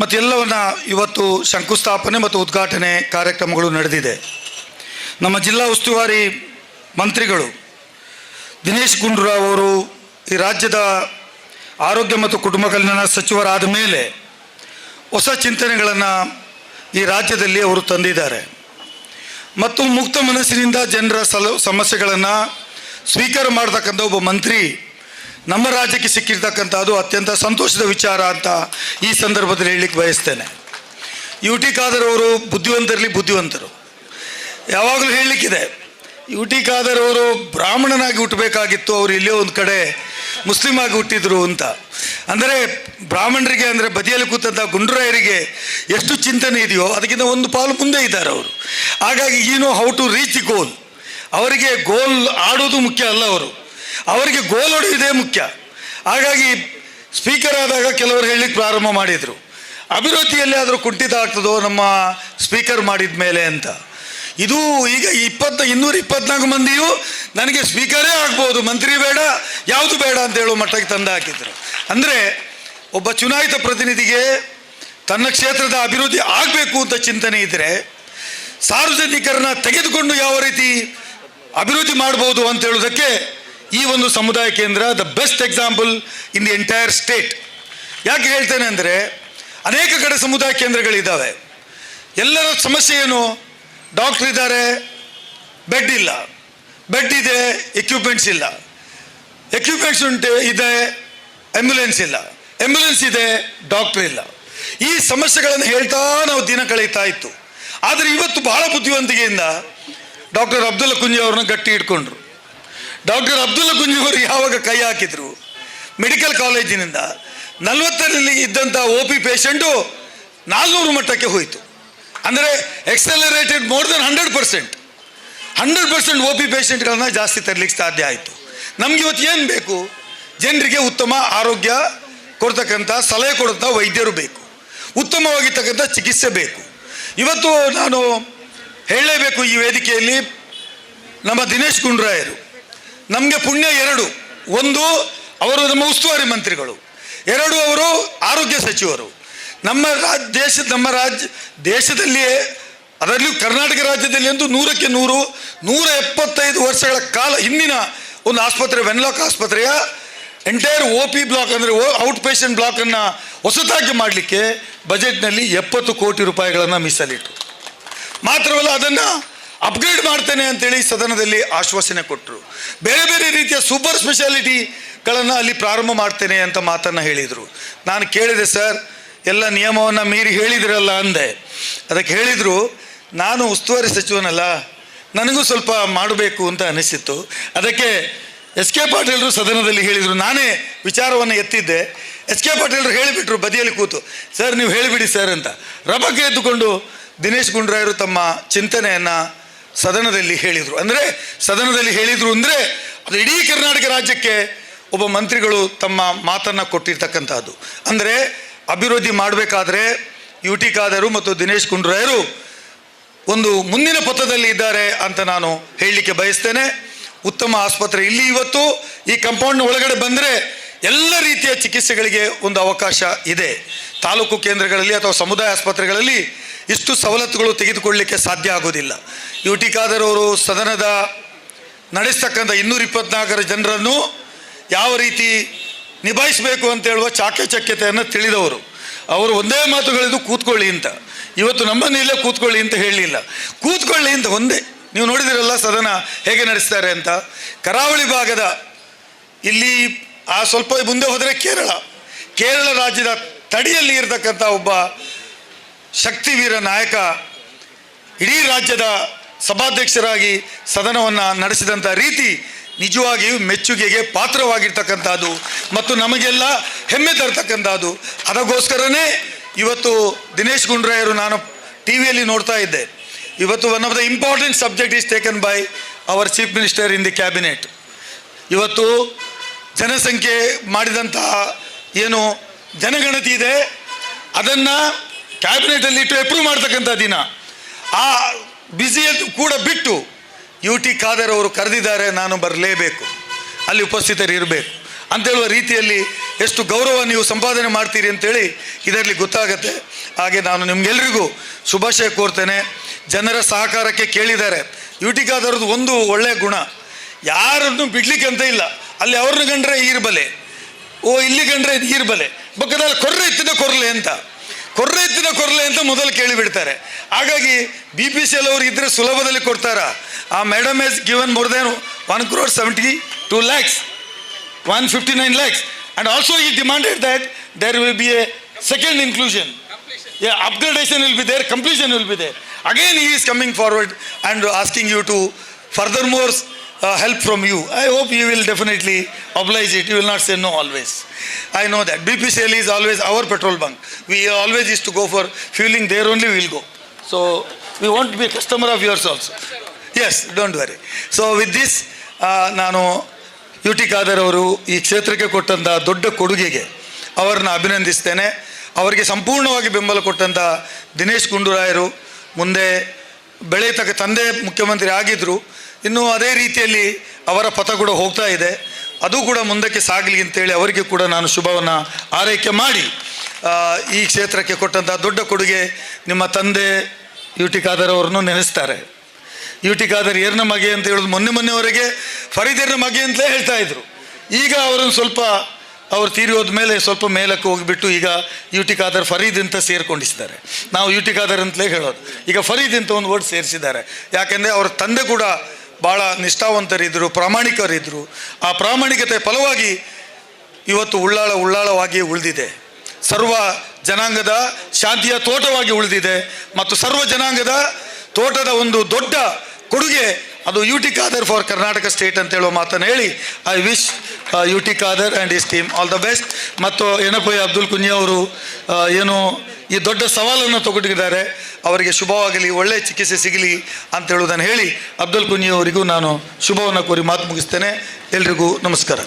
ಮತ್ತೆಲ್ಲವನ್ನ ಇವತ್ತು ಶಂಕುಸ್ಥಾಪನೆ ಮತ್ತು ಉದ್ಘಾಟನೆ ಕಾರ್ಯಕ್ರಮಗಳು ನಡೆದಿದೆ. ನಮ್ಮ ಜಿಲ್ಲಾ ಉಸ್ತುವಾರಿ ಮಂತ್ರಿಗಳು ದಿನೇಶ್ ಗುಂಡೂರಾವ್ ಅವರು ಈ ರಾಜ್ಯದ ಆರೋಗ್ಯ ಮತ್ತು ಕುಟುಂಬ ಕಲ್ಯಾಣ ಸಚಿವರಾದ ಮೇಲೆ ಹೊಸ ಚಿಂತನೆಗಳನ್ನು ಈ ರಾಜ್ಯದಲ್ಲಿ ಅವರು ತಂದಿದ್ದಾರೆ. ಮತ್ತು ಮುಕ್ತ ಮನಸ್ಸಿನಿಂದ ಜನರ ಸಲ, ಸಮಸ್ಯೆಗಳನ್ನು ಸ್ವೀಕಾರ ಮಾಡತಕ್ಕಂಥ ಒಬ್ಬ ಮಂತ್ರಿ ನಮ್ಮ ರಾಜ್ಯಕ್ಕೆ ಸಿಕ್ಕಿರ್ತಕ್ಕಂಥದ್ದು ಅತ್ಯಂತ ಸಂತೋಷದ ವಿಚಾರ ಅಂತ ಈ ಸಂದರ್ಭದಲ್ಲಿ ಹೇಳಲಿಕ್ಕೆ ಬಯಸ್ತೇನೆ. ಯು ಟಿ ಖಾದರ್ ಅವರು ಬುದ್ಧಿವಂತರಲ್ಲಿ ಬುದ್ಧಿವಂತರು. ಯಾವಾಗಲೂ ಹೇಳಲಿಕ್ಕಿದೆ ಯು ಟಿ ಖಾದರ್ ಅವರು ಬ್ರಾಹ್ಮಣನಾಗಿ ಹುಟ್ಟಬೇಕಾಗಿತ್ತು, ಅವರು ಇಲ್ಲೇ ಒಂದು ಕಡೆ ಮುಸ್ಲಿಮ್ ಆಗಿ ಹುಟ್ಟಿದ್ರು ಅಂತ. ಅಂದರೆ ಬ್ರಾಹ್ಮಣರಿಗೆ ಅಂದರೆ ಬದಿಯಲ್ಲಿ ಕೂತಂಥ ಗುಂಡ್ರಾಯರಿಗೆ ಎಷ್ಟು ಚಿಂತನೆ ಇದೆಯೋ ಅದಕ್ಕಿಂತ ಒಂದು ಪಾಲು ಮುಂದೆ ಇದ್ದಾರೆ ಅವರು. ಹಾಗಾಗಿ ಈ know how to reach goal. ಅವರಿಗೆ ಗೋಲ್ ಆಡೋದು ಮುಖ್ಯ ಅಲ್ಲ ಅವರು. ಅವರಿಗೆ ಗೋಲ್ ಹೊಡೆಯುವುದೇ ಮುಖ್ಯ. ಹಾಗಾಗಿ ಸ್ಪೀಕರ್ ಆದಾಗ ಕೆಲವರು ಹೇಳಲಿಕ್ಕೆ ಪ್ರಾರಂಭ ಮಾಡಿದರು. ಅಭಿವೃದ್ಧಿಯಲ್ಲಿ ಆದರೂ ಕುಂಠಿತ ಆಗ್ತದೋ ನಮ್ಮ ಸ್ಪೀಕರ್ ಮಾಡಿದ ಮೇಲೆ ಅಂತ. ಇದು ಈಗ ಇಪ್ಪತ್ತ, ಇನ್ನೂರ ಇಪ್ಪತ್ನಾಲ್ಕು ಮಂದಿಯು ನನಗೆ ಸ್ಪೀಕರೇ ಆಗ್ಬೋದು, ಮಂತ್ರಿ ಬೇಡ, ಯಾವುದು ಬೇಡ ಅಂತ ಹೇಳೋ ಮಟ್ಟಕ್ಕೆ ತಂದು ಹಾಕಿದ್ರು. ಅಂದರೆ ಒಬ್ಬ ಚುನಾಯಿತ ಪ್ರತಿನಿಧಿಗೆ ತನ್ನ ಕ್ಷೇತ್ರದ ಅಭಿವೃದ್ಧಿ ಆಗಬೇಕು ಅಂತ ಚಿಂತನೆ ಇದ್ದರೆ ಸಾರ್ವಜನಿಕರನ್ನ ತೆಗೆದುಕೊಂಡು ಯಾವ ರೀತಿ ಅಭಿವೃದ್ಧಿ ಮಾಡ್ಬೋದು ಅಂತ ಹೇಳೋದಕ್ಕೆ ಈ ಒಂದು ಸಮುದಾಯ ಕೇಂದ್ರ the best example in the entire state ಯಾಕೆ ಹೇಳ್ತೇನೆ ಅಂದರೆ, ಅನೇಕ ಕಡೆ ಸಮುದಾಯ ಕೇಂದ್ರಗಳಿದ್ದಾವೆ. ಎಲ್ಲರ ಸಮಸ್ಯೆ ಏನು? ಡಾಕ್ಟ್ರ್ ಇದ್ದಾರೆ ಬೆಡ್ ಇಲ್ಲ. ಬೆಡ್ ಇದೆ ಎಕ್ವಿಪ್ಮೆಂಟ್ಸ್ ಇಲ್ಲ. ಎಕ್ವಿಪ್ಮೆಂಟ್ಸ್ ಉಂಟು, ಇದೆ ಆಂಬ್ಯುಲೆನ್ಸ್ ಇಲ್ಲ. ಆ್ಯಂಬುಲೆನ್ಸ್ ಇದೆ ಡಾಕ್ಟ್ರ್ ಇಲ್ಲ. ಈ ಸಮಸ್ಯೆಗಳನ್ನು ಹೇಳ್ತಾ ನಾವು ದಿನ ಕಳೀತಾ ಇತ್ತು. ಆದರೆ ಇವತ್ತು ಬಹಳ ಬುದ್ಧಿವಂತಿಕೆಯಿಂದ ಡಾಕ್ಟರ್ ಅಬ್ದುಲ್ ಕುಂಜಿ ಅವ್ರನ್ನ ಗಟ್ಟಿ ಇಟ್ಕೊಂಡ್ರು ಡಾಕ್ಟರ್ ಅಬ್ದುಲ್ ಗುಂಜಿ ಅವರು ಯಾವಾಗ ಕೈ ಹಾಕಿದ್ರು? ಮೆಡಿಕಲ್ ಕಾಲೇಜಿನಿಂದ. ನಲವತ್ತರಲ್ಲಿ ಇದ್ದಂಥ ಒ ಪಿ ಪೇಷಂಟು ನಾಲ್ನೂರು ಮಟ್ಟಕ್ಕೆ ಹೋಯಿತು. ಅಂದರೆ accelerated more then hundred percent hundred percent O P ಪೇಷಂಟ್ಗಳನ್ನ ಜಾಸ್ತಿ ತರಲಿಕ್ಕೆ ಸಾಧ್ಯ ಆಯಿತು. ನಮ್ಗೆ ಇವತ್ತು ಏನು ಬೇಕು? ಜನರಿಗೆ ಉತ್ತಮ ಆರೋಗ್ಯ ಕೊಡ್ತಕ್ಕಂಥ ಸಲಹೆ ಕೊಡುವಂಥ ವೈದ್ಯರು ಬೇಕು. ಉತ್ತಮವಾಗಿರ್ತಕ್ಕಂಥ ಚಿಕಿತ್ಸೆ ಬೇಕು. ಇವತ್ತು ನಾನು ಹೇಳಲೇಬೇಕು ಈ ವೇದಿಕೆಯಲ್ಲಿ ನಮ್ಮ ದಿನೇಶ್ ಗುಂಡ್ರಾಯರು. ನಮಗೆ ಪುಣ್ಯ ಎರಡು. ಒಂದು, ಅವರು ನಮ್ಮ ಉಸ್ತುವಾರಿ ಮಂತ್ರಿಗಳು. ಎರಡು, ಅವರು ಆರೋಗ್ಯ ಸಚಿವರು. ನಮ್ಮ ರಾಜ್ ದೇಶ ನಮ್ಮ ರಾಜ್ಯ ದೇಶದಲ್ಲಿಯೇ, ಅದರಲ್ಲೂ ಕರ್ನಾಟಕ ರಾಜ್ಯದಲ್ಲಿ ಅಂತೂ ನೂರಕ್ಕೆ ನೂರು, ನೂರ ಎಪ್ಪತ್ತೈದು ವರ್ಷಗಳ ಕಾಲ, ಹಿಂದಿನ ಒಂದು ಆಸ್ಪತ್ರೆ, ವೆನ್ಲಾಕ್ ಆಸ್ಪತ್ರೆಯ ಎಂಟೈರ್ ಒ ಪಿ ಬ್ಲಾಕ್ ಅಂದರೆ ಔಟ್ ಪೇಷಂಟ್ ಬ್ಲಾಕನ್ನು ಹೊಸದಾಗಿ ಮಾಡಲಿಕ್ಕೆ ಬಜೆಟ್ನಲ್ಲಿ ಎಪ್ಪತ್ತು ಕೋಟಿ ರೂಪಾಯಿಗಳನ್ನು ಮೀಸಲಿಟ್ಟು. ಮಾತ್ರವಲ್ಲ ಅದನ್ನು ಅಪ್ಗ್ರೇಡ್ ಮಾಡ್ತೇನೆ ಅಂತೇಳಿ ಸದನದಲ್ಲಿ ಆಶ್ವಾಸನೆ ಕೊಟ್ಟರು ಬೇರೆ ಬೇರೆ ರೀತಿಯ ಸೂಪರ್ ಸ್ಪೆಷಾಲಿಟಿಗಳನ್ನು ಅಲ್ಲಿ ಪ್ರಾರಂಭ ಮಾಡ್ತೇನೆ ಅಂತ ಮಾತನ್ನು ಹೇಳಿದರು. ನಾನು ಕೇಳಿದೆ, ಸರ್, ಎಲ್ಲ ನಿಯಮವನ್ನು ಮೀರಿ ಹೇಳಿದಿರಲ್ಲ ಅಂದೆ. ಅದಕ್ಕೆ ಹೇಳಿದರು, ನಾನು ಉಸ್ತುವಾರಿ ಸಚಿವನಲ್ಲ, ನನಗೂ ಸ್ವಲ್ಪ ಮಾಡಬೇಕು ಅಂತ ಅನಿಸಿತ್ತು. ಅದಕ್ಕೆ ಎಸ್ ಕೆ ಪಾಟೀಲರು ಸದನದಲ್ಲಿ ಹೇಳಿದರು. ನಾನೇ ವಿಚಾರವನ್ನು ಎತ್ತಿದ್ದೆ. ಎಸ್ ಕೆ ಪಾಟೀಲರು ಹೇಳಿಬಿಟ್ರು, ಬದಿಯಲ್ಲಿ ಕೂತು. ಸರ್, ನೀವು ಹೇಳಿಬಿಡಿ, ಸರ್ ಅಂತ. ರಭಕ್ಕೆ ಎದ್ದುಕೊಂಡು ದಿನೇಶ್ ಗುಂಡ್ರಾಯರು ತಮ್ಮ ಚಿಂತನೆಯನ್ನು ಸದನದಲ್ಲಿ ಹೇಳಿದರು. ಅಂದರೆ ಸದನದಲ್ಲಿ ಹೇಳಿದರು ಅಂದರೆ ಅದು ಇಡೀ ಕರ್ನಾಟಕ ರಾಜ್ಯಕ್ಕೆ ಒಬ್ಬ ಮಂತ್ರಿಗಳು ತಮ್ಮ ಮಾತನ್ನು ಕೊಟ್ಟಿರ್ತಕ್ಕಂಥದ್ದು. ಅಂದರೆ ಅಭಿವೃದ್ಧಿ ಮಾಡಬೇಕಾದ್ರೆ ಯು ಟಿ ಖಾದರು ಮತ್ತು ದಿನೇಶ್ ಗುಂಡ್ರಾಯರು ಒಂದು ಮುಂದಿನ ಪಥದಲ್ಲಿ ಇದ್ದಾರೆ ಅಂತ ನಾನು ಹೇಳಲಿಕ್ಕೆ ಬಯಸ್ತೇನೆ. ಉತ್ತಮ ಆಸ್ಪತ್ರೆ ಇಲ್ಲಿ ಇವತ್ತು ಈ ಕಂಪೌಂಡ್ನ ಒಳಗಡೆ ಬಂದರೆ ಎಲ್ಲ ರೀತಿಯ ಚಿಕಿತ್ಸೆಗಳಿಗೆ ಒಂದು ಅವಕಾಶ ಇದೆ. ತಾಲೂಕು ಕೇಂದ್ರಗಳಲ್ಲಿ ಅಥವಾ ಸಮುದಾಯ ಆಸ್ಪತ್ರೆಗಳಲ್ಲಿ ಇಷ್ಟು ಸವಲತ್ತುಗಳು ತೆಗೆದುಕೊಳ್ಳಲಿಕ್ಕೆ ಸಾಧ್ಯ ಆಗೋದಿಲ್ಲ. ಯು ಟಿ ಖಾದರ್ ಅವರು ಸದನದ ನಡೆಸ್ತಕ್ಕಂಥ ಇನ್ನೂರ ಇಪ್ಪತ್ನಾಲ್ಕರ ಜನರನ್ನು ಯಾವ ರೀತಿ ನಿಭಾಯಿಸಬೇಕು ಅಂತ ಹೇಳುವ ಚಾಕಚಕ್ಯತೆಯನ್ನು ತಿಳಿದವರು. ಅವರು ಒಂದೇ ಮಾತುಗಳಿದ್ದು ಕೂತ್ಕೊಳ್ಳಿ ಅಂತ. ಇವತ್ತು ನಮ್ಮನ್ನು ಇಲ್ಲೇ ಕೂತ್ಕೊಳ್ಳಿ ಅಂತ ಹೇಳಲಿಲ್ಲ. ಕೂತ್ಕೊಳ್ಳಿ ಅಂತ ಒಂದೇ. ನೀವು ನೋಡಿದಿರಲ್ಲ ಸದನ ಹೇಗೆ ನಡೆಸ್ತಾರೆ ಅಂತ. ಕರಾವಳಿ ಭಾಗದ ಇಲ್ಲಿ ಆ ಸ್ವಲ್ಪ ಮುಂದೆ ಹೋದರೆ ಕೇರಳ. ಕೇರಳ ರಾಜ್ಯದ ತಡಿಯಲ್ಲಿ ಇರತಕ್ಕಂಥ ಒಬ್ಬ ಶಕ್ತಿವೀರ ನಾಯಕ ಇಡೀ ರಾಜ್ಯದ ಸಭಾಧ್ಯಕ್ಷರಾಗಿ ಸದನವನ್ನು ನಡೆಸಿದಂಥ ರೀತಿ ನಿಜವಾಗಿಯೂ ಮೆಚ್ಚುಗೆಗೆ ಪಾತ್ರವಾಗಿರ್ತಕ್ಕಂಥದ್ದು ಮತ್ತು ನಮಗೆಲ್ಲ ಹೆಮ್ಮೆ ತರತಕ್ಕಂಥದ್ದು. ಅದಕ್ಕೋಸ್ಕರನೇ ಇವತ್ತು ದಿನೇಶ್ ಗುಂಡ್ರಾಯರು ನಾನು ಟಿ ವಿಯಲ್ಲಿ ನೋಡ್ತಾ ಇದ್ದೆ. ಇವತ್ತು one of the important subject is taken by our chief minister in the cabinet ಇವತ್ತು ಜನಸಂಖ್ಯೆ ಮಾಡಿದಂತಹ ಏನು ಜನಗಣತಿ ಇದೆ. ಅದನ್ನು ಕ್ಯಾಬಿನೆಟಲ್ಲಿ ಇಟ್ಟು ಅಪ್ರೂವ್ ಮಾಡ್ತಕ್ಕಂಥ ದಿನ. ಆ ಬ್ಯುಸಿಯನ್ನು ಕೂಡ ಬಿಟ್ಟು ಯು ಟಿ ಖಾದರ್ ಅವರು ಕರೆದಿದ್ದಾರೆ, ನಾನು ಬರಲೇಬೇಕು. ಅಲ್ಲಿ ಉಪಸ್ಥಿತರು ಇರಬೇಕು. ಅಂತೇಳುವ ರೀತಿಯಲ್ಲಿ ಎಷ್ಟು ಗೌರವ ನೀವು ಸಂಪಾದನೆ ಮಾಡ್ತೀರಿ ಅಂತೇಳಿ ಇದರಲ್ಲಿ ಗೊತ್ತಾಗತ್ತೆ. ಹಾಗೆ ನಾನು ನಿಮ್ಗೆಲ್ರಿಗೂ ಶುಭಾಶಯ ಕೋರ್ತೇನೆ. ಜನರ ಸಹಕಾರಕ್ಕೆ ಕೇಳಿದ್ದಾರೆ. ಯುಟಿಕಾದವ್ರದ್ದು ಒಂದು ಒಳ್ಳೆಯ ಗುಣ. ಯಾರನ್ನು ಬಿಡ್ಲಿಕ್ಕೆ ಅಂತ ಇಲ್ಲ. ಅಲ್ಲಿ ಅವ್ರನ್ನ ಕಂಡ್ರೆ ಈರ್ಬಲೆ ಓ, ಇಲ್ಲಿ ಕಂಡ್ರೆ ಈರ್ಬಲೆ ಬಕ್ಕದಲ್ಲಿ ಕೊರ್ರೆ ಇತ್ತಿದ್ದ ಕೊರಲೆ ಅಂತ. ಕೊರ್ರೆ ಎತ್ತಿದ ಕೊರಲೆ ಅಂತ ಮೊದಲು ಕೇಳಿಬಿಡ್ತಾರೆ. ಹಾಗಾಗಿ ಬಿ ಪಿ ಸಿ ಎಲ್ ಅವರು ಇದ್ರೆ ಸುಲಭದಲ್ಲಿ ಕೊಡ್ತಾರ. ಆ madam is given more than one crore seventy two lakhs one fifty 159 lakhs and also he demanded that there will be a second inclusion. Upgradation will be there completion will be there again ಈ is is forward and asking you to further furthermore uh, help from you. I hope you will definitely oblige it. You will not say no always. I know that. BPCL is always our petrol bunk. We always used to go for fueling there only we will go. So we want to be a customer of yours also. Yes, don't worry. So with this, uh, ನಾನು U T Khader ಅವರು ಈ ಕ್ಷೇತ್ರಕ್ಕೆ ಕೊಟ್ಟಂಥ ದೊಡ್ಡ ಕೊಡುಗೆಗೆ ಅವರನ್ನ ಅಭಿನಂದಿಸ್ತೇನೆ ಅವರಿಗೆ ಸಂಪೂರ್ಣವಾಗಿ ಬೆಂಬಲ ಕೊಟ್ಟಂಥ ದಿನೇಶ್ ಗುಂಡೂರಾಯರು ಮುಂದೆ ಬೆಳೆಯತಕ್ಕ ತಂದೆ ಮುಖ್ಯಮಂತ್ರಿ ಆಗಿದ್ದರು ಇನ್ನು ಅದೇ ರೀತಿಯಲ್ಲಿ ಅವರ ಪಥ ಕೂಡ ಹೋಗ್ತಾ ಇದೆ. ಅದು ಕೂಡ ಮುಂದಕ್ಕೆ ಸಾಗಲಿ ಅಂತೇಳಿ ಅವರಿಗೆ ಕೂಡ ನಾನು ಶುಭವನ್ನು ಆರೈಕೆ ಮಾಡಿ. ಈ ಕ್ಷೇತ್ರಕ್ಕೆ ಕೊಟ್ಟಂಥ ದೊಡ್ಡ ಕೊಡುಗೆ ನಿಮ್ಮ ತಂದೆ ಯು ಟಿ ಖಾದರ್ ಅವರನ್ನು ನೆನೆಸ್ತಾರೆ. ಯು ಟಿ ಖಾದರ್ ಏರ್ನ ಮಗೆ ಅಂತ ಹೇಳೋದು ಮೊನ್ನೆ ಮೊನ್ನೆವರೆಗೆ ಫರೀದಿರ್ನ ಮಗೆ ಅಂತಲೇ ಹೇಳ್ತಾ ಇದ್ರು. ಈಗ ಅವರನ್ನು ಸ್ವಲ್ಪ ಅವರು ತೀರಿ ಹೋದ್ಮೇಲೆ ಸ್ವಲ್ಪ ಮೇಲಕ್ಕೆ ಹೋಗಿಬಿಟ್ಟು ಈಗ ಯು ಟಿ ಖಾದರ್ ಫರೀದ್ ಅಂತ ಸೇರ್ಕೊಂಡಿಸಿದ್ದಾರೆ. ನಾವು ಯು ಟಿ ಖಾದರ್ ಅಂತಲೇ ಹೇಳೋದು. ಈಗ ಫರೀದ್ ಅಂತ ಒಂದು ವರ್ಡ್ ಸೇರಿಸಿದ್ದಾರೆ. ಯಾಕೆಂದರೆ ಅವರ ತಂದೆ ಕೂಡ ಭಾಳ ನಿಷ್ಠಾವಂತರಿದ್ದರು ಪ್ರಾಮಾಣಿಕರಿದ್ದರು ಆ ಪ್ರಾಮಾಣಿಕತೆ ಫಲವಾಗಿ ಇವತ್ತು ಉಳ್ಳಾಳ ಉಳ್ಳಾಳವಾಗಿ ಉಳಿದಿದೆ. ಸರ್ವ ಜನಾಂಗದ ಶಾಂತಿಯ ತೋಟವಾಗಿ ಉಳಿದಿದೆ. ಮತ್ತು ಸರ್ವ ಜನಾಂಗದ ತೋಟದ ಒಂದು ದೊಡ್ಡ ಕೊಡುಗೆ ಅದು U T Khader for Karnataka state ಅಂತ ಹೇಳುವ ಮಾತನ್ನು ಹೇಳಿ I wish U T Khader and his team all the best ಮತ್ತು ಏನಪ್ಪಯ್ಯ ಅಬ್ದುಲ್ ಕುನಿಯಾ ಅವರು ಏನು ಈ ದೊಡ್ಡ ಸವಾಲನ್ನು ತಗೊಂಡಿದ್ದಾರೆ ಅವರಿಗೆ ಶುಭವಾಗಲಿ ಒಳ್ಳೆಯ ಚಿಕಿತ್ಸೆ ಸಿಗಲಿ ಅಂತ ಹೇಳುವುದನ್ನು ಹೇಳಿ, ಅಬ್ದುಲ್ ಕುನಿಯಾ ಅವರಿಗೂ ನಾನು ಶುಭವನ್ನು ಕೋರಿ ಮಾತು ಮುಗಿಸ್ತೇನೆ. ಎಲ್ರಿಗೂ ನಮಸ್ಕಾರ.